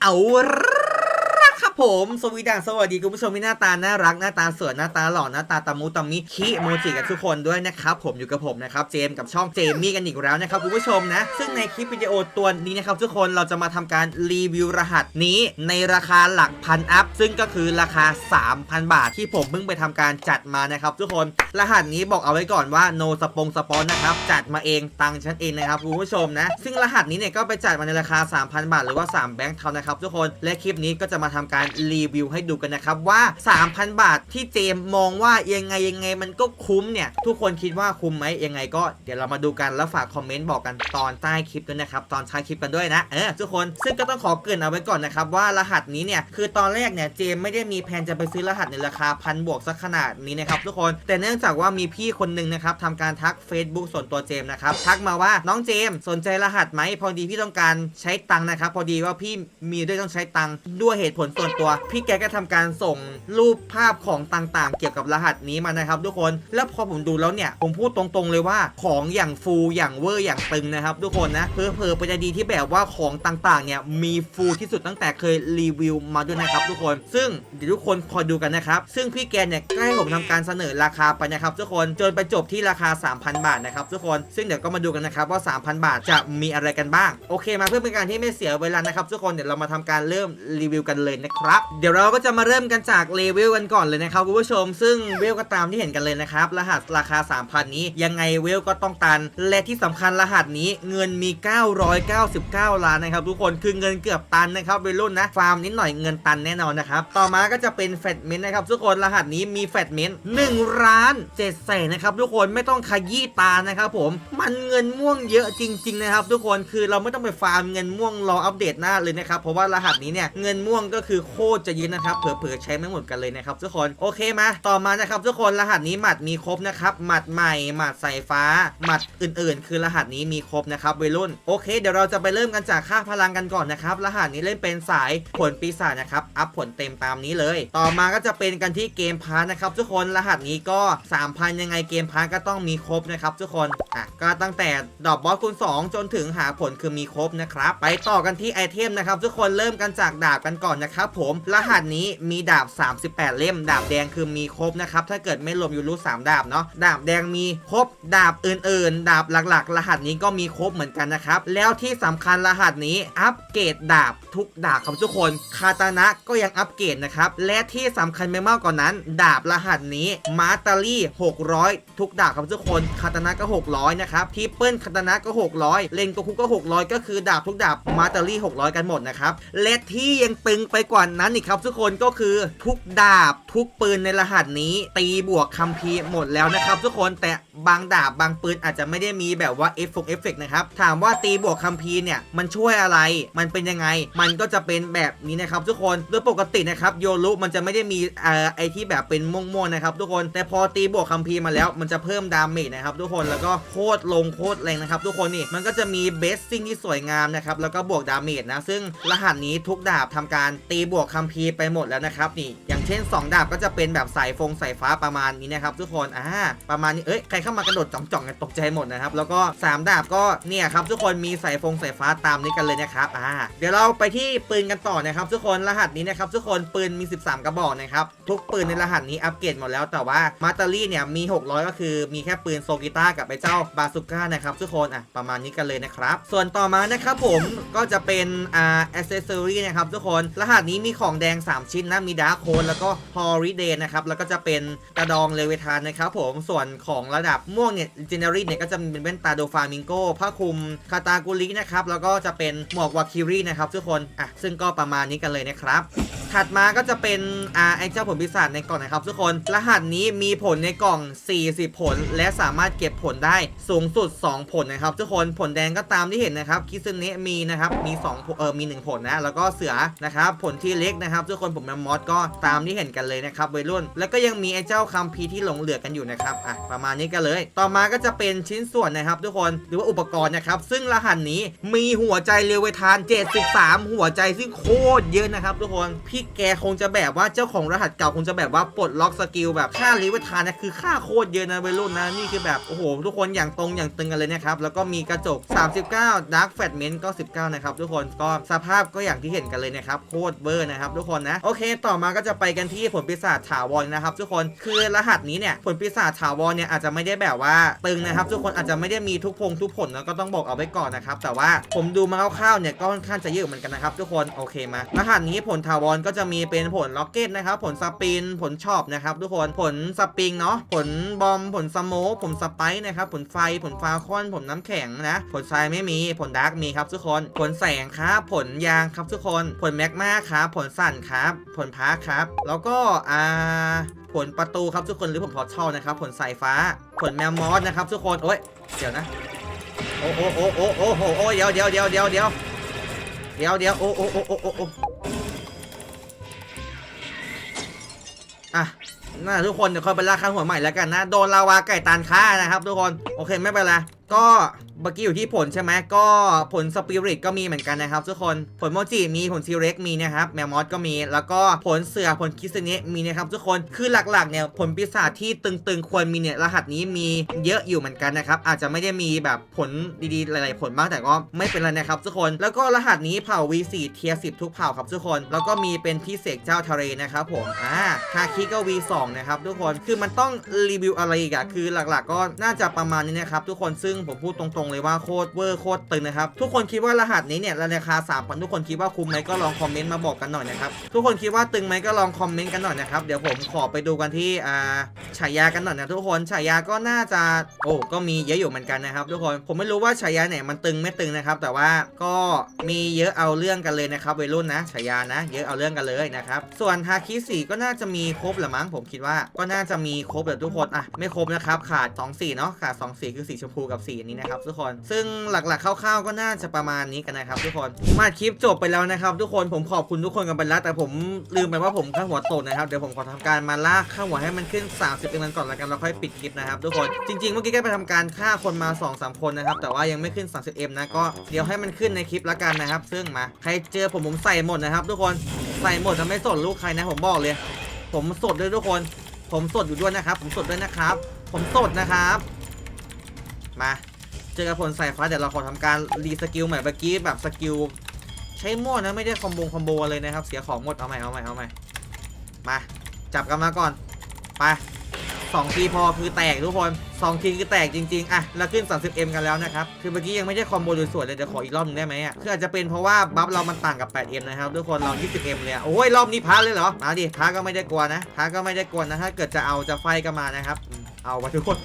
Ahorra. ผมสวีดังสวัสดีคุณผู้ชมที่หน้าตาน่ารักหน้าตาสวยหน้าตาหล่อหน้าตาตามูตามิคิโมจิกับทุกคนด้วยนะครับผมอยู่กับผมนะครับเจมกับช่องเจมี่กันอีกแล้วนะครับคุณผู้ชมนะ ซึ่งในคลิปวิดีโอตัวนี้นะครับทุกคนเราจะมาทำการรีวิวรหัสนี้ในราคาหลักพันอัพซึ่งก็คือราคา 3,000 บาทที่ผมเพิ่งไปทำการจัดมานะครับทุกคนรหัสนี้บอกเอาไว้ก่อนว่า no สปงสปอนนะครับจัดมาเองตังค์ฉันเองนะครับคุณผู้ชมนะ ซึ่งรหัสนี้เนี่ยก็ไปจัดมาในราคา 3,000 บาท หรือว่า3แบงค์เท่านะครับทุกคนและคลิปนี้ก็จะมาทำการรีวิวให้ดูกันนะครับว่า 3,000 บาทที่เจมมองว่ายังไงยังไงมันก็คุ้มเนี่ย ทุกคนคิดว่าคุ้มไหมยังไงก็เดี๋ยวเรามาดูกันแล้วฝากคอมเมนต์บอกกันตอนใต้คลิปด้วยนะครับตอนท้ายคลิปกันด้วยนะเออทุกคนซึ่งก็ต้องขอเกรินเอาไว้ก่อนนะครับว่ารหัสนี้เนี่ยคือตอนแรกเนี่ยเจมไม่ได้มีแผนจะไปซื้อรหัสในราคาพันบวกสักขนาดนี้นะครับทุกคนแต่เนื่องจากว่ามีพี่คนหนึ่งนะครับทำการทัก Facebook ส่วนตัวเจมนะครับทักมาว่าน้องเจมส์สนใจรหัสไหมพอดีพี่ต้องการใช้ตังค์นะครับพอดีว่าพี่มีด้วยต้องใช้ตังค์ด้วยเหตุผลส่วนตัว พี่แกก็ทำการส่งรูปภาพของต่างๆ เกี่ยวกับรหัสนี้มานะครับทุกคน แล้วพอผมดูแล้วเนี่ย ผมพูดตรงๆเลยว่าของอย่างฟูอย่างเวอร์อย่างตึงนะครับทุกคนนะ เพอเพอไปจะดีที่แบบว่าของต่างๆ เนี่ยมีฟูที่สุดตั้งแต่เคยรีวิวมาด้วยนะครับทุกคน ซึ่งเดี๋ยวทุกคนคอยดูกันนะครับ ซึ่งพี่แกเนี่ยใกล้ผมทำการเสนอราคาไปนะครับทุกคนจนไปจบที่ราคา 3,000 บาทนะครับทุกคน ซึ่งเดี๋ยวก็มาดูกันนะครับว่า 3,000 บาทจะมีอะไรกันบ้าง โอเค มาเพื่อเป็นการที่ไม่เสียเวลานะครับทุกคนเดี๋ยวเรามาทำการเริ่มรีวิวกันเลยนะครับเดี๋ยวเราก็จะมาเริ่มกันจากเลเวลกันก่อนเลยนะครับคุณผู้ชม ซึ่งเวลก็ตามที่เห็นกันเลยนะครับ รหัสราคา 3,000 นี้ยังไงเวลก็ต้องตัน และที่สำคัญรหัสนี้เงินมี 999 ล้านนะครับทุกคนคือเงินเกือบตันนะครับวัยรุ่นนะฟาร์มนิดหน่อยเงินตันแน่นอนนะครับต่อมาก็จะเป็นแฟตเมนต์นะครับทุกคนรหัสนี้มีแฟตเมนต์1ล้าน7แสนนะครับทุกคนไม่ต้องขยี้ตานะครับผมมันเงินม่วงเยอะจริง ๆ นะครับ ทุกคนคือเราไม่ต้องไปฟาร์มเงินม่วงรออัปเดตหน้าเลยนะครับเพราะว่ารหัสนี้เนี่ยเงินม่วงก็คือโคตรจะเยอะนะครับเผื่อๆใช้ไม่หมดกันเลยนะครับทุกคนโอเคมาต่อมานะครับทุกคนรหัสนี้หมัดมีครบนะครับหมัดใหม่หมัดสายฟ้าหมัดอื่นๆ คือรหัสนี้มีครบนะครับวัยรุ่นโอเค เดี๋ยวเราจะไปเริ่มกันจากค่าพลังกันก่อนนะครับรหัสนี้เล่นเป็นสายผลปีศาจนะครับอัพผลเต็มตามนี้เลย ต่อมาก็จะเป็นกันที่เกมพาร์นะครับทุกคนรหัสนี้ก็ 3,000 ยังไงเกมพาร์ก็ต้องมีครบนะครับทุกคนอะก็ตั้งแต่ดอกบอสคูณ2 จนถึงหาผลคือมีครบนะครับไปต่อกันที่ไอเทมนะครับทุกคนเริ่มกันจากดาบกันก่อนนะครับผม รหัสนี้มีดาบ 38 เล่ม ดาบแดงคือมีครบนะครับ ถ้าเกิดไม่รวมยูรุ3ดาบเนาะ ดาบแดงมีครบ ดาบอื่น ๆ ดาบหลัก ๆ รหัสนี้ก็มีครบเหมือนกันนะครับ แล้วที่สำคัญรหัสนี้อัปเกรดดาบทุกดาบครับทุกคน คาตานะก็ยังอัปเกรดนะครับ และที่สำคัญไม่มากกว่านั้น ดาบรหัสนี้มาตารี่600 ทุกดาบครับทุกคน คาตานะก็ 600 นะครับ ทิปเปิลคาตานะก็ 600 เลนโกคุก็ 600 ก็คือดาบทุกดาบมาตารี่600 กันหมดนะครับ และที่ยังตึงไปกว่านั้นอีกครับทุกคนก็คือทุกดาบทุกปืนในรหัสนี้ ตีบวกคัมภีร์หมดแล้วนะครับ ทุกคนแต่บางดาบบางปืนอาจจะไม่ได้มีแบบว่าเอฟเอฟเฟกนะครับถามว่าตีบวกคัมภีร์เนี่ยมันช่วยอะไร มันเป็นยังไง มันก็จะเป็นแบบนี้นะครับทุกคนโดยปกตินะครับโยรุมันจะไม่ได้มีเอ่อไอที่แบบเป็นม่วงๆนะครับทุกคนแต่พอตีบวกคัมภีร์มาแล้ว มันจะเพิ่มดาเมจนะครับทุกคนแล้วก็โคตรลงโคตรแรงนะครับทุกคนนี่มันก็จะมีเบสซิ่งที่สวยงามนะครับแล้วก็บวกดาเมจนะซึ่งรหัสนี้ทุกดาบทำการตีบวกคัมภีร์ไปหมดแล้วนะครับนี่ยัง เช่น 2 ดาบก็จะเป็นแบบสายฟงสายฟ้าประมาณนี้นะครับทุกคนอ่าประมาณนี้เอ้ยใครเข้ามากระโดดจ่องๆกันตกใจหมดนะครับแล้วก็ 3 ดาบก็เนี่ยครับทุกคนมีสายฟงสายฟ้าตามนี้กันเลยนะครับอ่าเดี๋ยวเราไปที่ปืนกันต่อนะครับ ทุกคนรหัสนี้นะครับทุกคนปืนมี 13 กระบอกนะครับทุกปืนในรหัสนี้อัปเกรดหมดแล้วแต่ว่ามาตารี่เนี่ยมี 600 ก็คือมีแค่ปืนโซกิต้ากับไอ้เจ้าบาสุก้านะครับทุกคนอะประมาณนี้กันเลยนะครับส่วนต่อมานะครับผมก็จะเป็นอ่าอ c เซสซอรี่นะครับทุกคนรหัสนี้มีของแดง 3 ชิ้นนะมีดาร์คโคนแล้วก็ฮอริเดนนะครับ แล้วก็จะเป็นกระดองเลเวทานนะครับผม ส่วนของระดับม่วงเนี่ยเจเนอรี่เนี่ยก็จะเป็นแว่นตาโดฟามิงโกผ้าคลุมคาตากุลินะครับ แล้วก็จะเป็นหมวกวาคิรีนะครับทุกคน อะ ซึ่งก็ประมาณนี้กันเลยนะครับ ถัดมาก็จะเป็นอ่าไอเจ้าผลปีศาจในกล่องนะครับทุกคน รหัสนี้มีผลในกล่อง 40 ผล และสามารถเก็บผลได้สูงสุด 2 ผลนะครับทุกคนผลแดงก็ตามที่เห็นนะครับคิซึเนะมีนะครับมี2เออมี 1 ผลนะแล้วก็เสือนะครับผลที่เล็กนะครับทุกคนผมแมมมอสก็ตามที่เห็นกันเลยนะครับวัยรุ่น แล้วก็ยังมีไอเจ้าคัมภีที่หลงเหลือกันอยู่นะครับอะประมาณนี้กันเลย ต่อมาก็จะเป็นชิ้นส่วนนะครับ ทุกคนหรือว่าอุปกรณ์นะครับซึ่งรหัสนี้มีหัวใจเลเวทาน 73 หัวใจซึ่งโคตรเยอะนะครับทุกคนพีที่แกคงจะแบบว่าเจ้าของรหัสเก่าคงจะแบบว่าปลดล็อกสกิลแบบค่าลิเวทานนะคือค่าโคตรเยอะนะวัยรุ่นนะนี่คือแบบโอ้โหทุกคนอย่างตรงอย่างตึงกันเลยนะครับแล้วก็มีกระจก 39 Dark f a t m e n t ก็ 19 นะครับทุกคนก็สภาพก็อย่างที่เห็นกันเลยนะครับโคตรเบอร์นะครับทุกคนนะโอเค ต่อมาก็จะไปกันที่ผลปีศาจถาวรนะครับ ทุกคนคือรหัสนี้เนี่ยผลปีศาจถาวรเนี่ยอาจจะไม่ได้แบบว่าตึงนะครับ ทุกคนอาจจะไม่ได้มีทุกพงทุกผลนะก็ต้องบอกเอาไว้ก่อนนะครับแต่ว่าผมดูมาคร่าวๆเนี่ยก็ค่อนข้างจะเยอะเหมือนกันนะครับทุกคนโอเคมารหัสนี้ผลถาวรก็็จะมีเป็นผลล็อกเก็ตนะครับ ผลสปิน ผลชอบนะครับทุกคน ผลสปริงเนาะ ผลบอม ผลสโมผลสไปร์นะครับ ผลไฟ ผลฟาคอน ผลน้ำแข็งนะ ผลทรายไม่มี ผลดาร์กมีครับทุกคน ผลแสงครับ ผลยางครับทุกคน ผลแมกมาครับ ผลสั่นครับ ผลพาร์ครับ แล้วก็อ่าผลประตูครับทุกคนหรือผลพอร์ทัลนะครับ ผลสายฟ้า ผลแมวมอสนะครับทุกคน โอ้ย เดี๋ยวนะ โอ้โอ้โอ้โอ้โอ้โอ้โอ้เดี๋ยวเดี๋ยวเดี๋ยวเดี๋ยวเดี๋ยวเดี๋ยวเดี๋ยวโอ้โอ้โอ้โอ้โอ้ น่าทุกคนเดี๋ยวค่อยไปล่าข้างหัวใหม่แล้วกันนะ โดนลาวาไก่ตานค้านะครับทุกคน โอเคไม่เป็นไร ก็ เมื่อกี้อยู่ที่ผลใช่ไหมก็ผลสปิริตก็มีเหมือนกันนะครับทุกคนผลโมจิมีผลซีเร็กมีนะครับแมวมอสก็มี แล้วก็ผลเสือผลคิสเนะมีนะครับทุกคนคือหลักๆเนี่ยผลปีศาจที่ตึงๆควรมีเนี่ยรหัสนี้มีเยอะอยู่เหมือนกันนะครับอาจจะไม่ได้มีแบบผลดีๆ หลาย ๆ ผลบ้างแต่ก็ไม่เป็นไรนะครับทุกคนแล้วก็รหัสนี้เผ่า V4 เทียร์10ทุกเผ่าครับทุกคน แล้วก็มีเป็นที่เสกเจ้าทะเลนะครับผมอ่าฮาคิก็ V2 นะครับทุกคนคือมันต้องรีวิวอะไรอีกอะคือหลักๆ ก็น่าจะประมาณนี้นะครับทุกคนซึ่งผมพูดตรงเลยว่าโคตรเวอร์โคตรตึงนะครับ ทุกคนคิดว่ารหัสนี้เนี่ยราคา3 0 0 0ทุกคนคิดว่าคุ้มไหมก็ลองคอมเมนต์มาบอกกันหน่อยนะครับทุกคนคิดว่าตึงไหมก็ลองคอมเมนต์กันหน่อยนะครับเดี๋ยวผมขอไปดูกันที่อ่าฉายากันหน่อยนะทุกคนฉายาก็น่าจะโอ้ก็มีเยอะอยู่เหมือนกันนะครับ ทุกคนผมไม่รู้ว่าฉายาไหนมันตึงไม่ตึงนะครับ แต่ว่าก็มีเยอะเอาเรื่องกันเลยนะครับวัยรุ่นนะฉายานะเยอะเอาเรื่องกันเลยนะครับส่วนฮาคิสีก็น่าจะมีครบแหละมั้งผมคิดว่าก็น่าจะมีครบแหละทุกคนอะไม่ครบนะครับขาด2สีเนาะขาด2สีคือสีชมพูกับสีนนี้นะครับทุกคนซึ่งหลักๆคร่าวๆก็น่าจะประมาณนี้กันนะครับทุกคนมาคลิปจบไปแล้วนะครับ ทุกคนผมขอบคุณทุกคนกันไปแล้วแต่ผมลืมไปว่าผมข้างหัวตดนะครับเดี๋ยวผมขอทำการมาลากข้างหัวให้มันขึ้น 30เอ็มก่อนแล้วกันแล้วค่อยปิดคลิปนะครับทุกคนจริงๆเมื่อกี้ก็ไปทำการฆ่าคนมา2-3คนนะครับแต่ว่ายังไม่ขึ้น 30เอ็มนะก็เดี๋ยวให้มันขึ้นในคลิปแล้วกันนะครับ ซึ่งมาใครเจอผมผมใส่หมดนะครับ ทุกคนใส่หมดจะไม่สนลูกใครนะผมบอกเลย ผมสดด้วยทุกคน ผมสดอยู่ด้วยนะครับ ผมสดด้วยนะครับ ผมสดนะครับ มา เจอกับผลสายฟ้าเดี๋ยวเราขอทำการรีสกิลใหม่เมื่อกี้แบบสกิลใช้มั่วนะไม่ได้คอมโบคอมโบเลยนะครับเสียของหมดเอาใหม่เอาใหม่เอาใหม่มาจับกันมาก่อนไปสองทีพอคือแตกทุกคนสองทีคือแตกจริงๆอะแล้วขึ้น 30M กันแล้วนะครับคือเมื่อกี้ยังไม่ได้คอมโบสวยๆเลยเดี๋ยวขออีกรอบหนึงได้ไหมอะคืออาจจะเป็นเพราะว่าบัฟเรามันต่างกับ 8M นะครับทุกคนเรา 20M เลยโอ้ยรอบนี้พาเลยเหรอมาดิพาก็ไม่ได้กลัวนะพาก็ไม่ได้กลัวนะถ้าเกิดจะเอาจะไฟก็มานะครับเอาวะทุกคน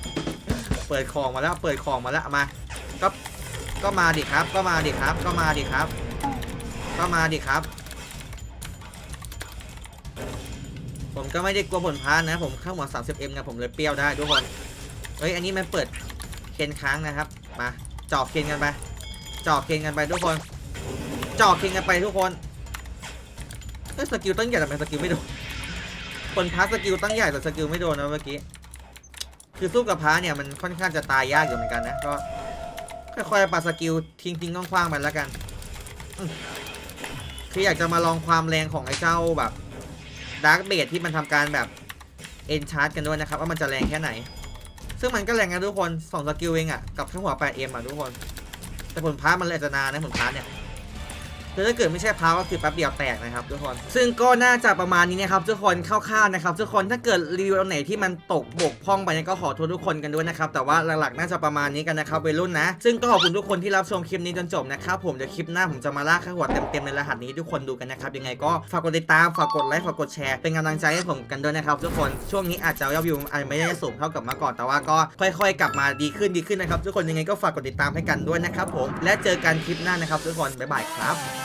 เปิดของมาแล้ว เปิดของมาแล้วมา ก็ ก็มาดิครับ ก็มาดิครับ ก็มาดิครับ ก็มาดิครับ ผมก็ไม่ได้กลัวผลพานนะ ผมเข้าหัว 30M นะผมเลยเปรี้ยวได้ทุกคน เฮ้ย อันนี้มันเปิดเคนค้างนะครับ มาจอกเคนกันไปจอกเคนกันไปทุกคน จอกเคนกันไปทุกคนเฮ้ยสกิลตั้งใหญ่แต่เป็นสกิลไม่โดนคนพาสสกิลตั้งใหญ่แต่สกิลไม่โดนนะเมื่อกี้ คือสู้กับพาเนี่ยมันค่อนข้างจะตายยากอยู่เหมือนกันนะก็ค่อยๆปาสกิลทิ้งทิ้งๆคว้างๆไปแล้วกันคืออยากจะมาลองความแรงของไอ้เจ้าแบบดาร์กเบดที่มันทำการแบบเอนชาร์จกันด้วยนะครับ ว่ามันจะแรงแค่ไหน ซึ่งมันก็แรงกันทุกคนสองสกิลเองอะกับทั้งหัว 8M อะทุกคน แต่ผลพาร์มันเลยอาจะนานนะผลพาร์เนี่ย คือถ้าเกิดไม่ใช่พาร์ทก็คือแป๊บเดียวแตกนะครับทุกคน ซึ่งก็น่าจะประมาณนี้นะครับทุกคนคร่าวๆนะครับทุกคนถ้าเกิดรีวิวไหนที่มันตกบกพร่องไปเนี่ยก็ขอโทษทุกคนกันด้วยนะครับแต่ว่าหลักๆน่าจะประมาณนี้กันนะครับวัยรุ่นนะซึ่งก็ขอบคุณทุกคนที่รับชมคลิปนี้จนจบนะครับผมเดี๋ยวคลิปหน้าผมจะมาลากข้าหัวเต็มๆในรหัสนี้ทุกคนดูกันนะครับยังไงก็ฝากกดติดตามฝากกดไลค์ฝากกดแชร์เป็นกำลังใจให้ผมกันด้วยนะครับทุกคนช่วงนี้อาจจะยอดวิวอาจไม่ได้สูงเท่ากับเมื่อก่อน แต่ว่าก็ค่อย ๆ กลับมาดีขึ้นดีขึ้นนะครับทุกคนยังไงก็ฝากกดติดตามให้กันด้วยนะครับผมและเจอกันคลิปหน้านะครับทุกคนบ๊ายบายครับ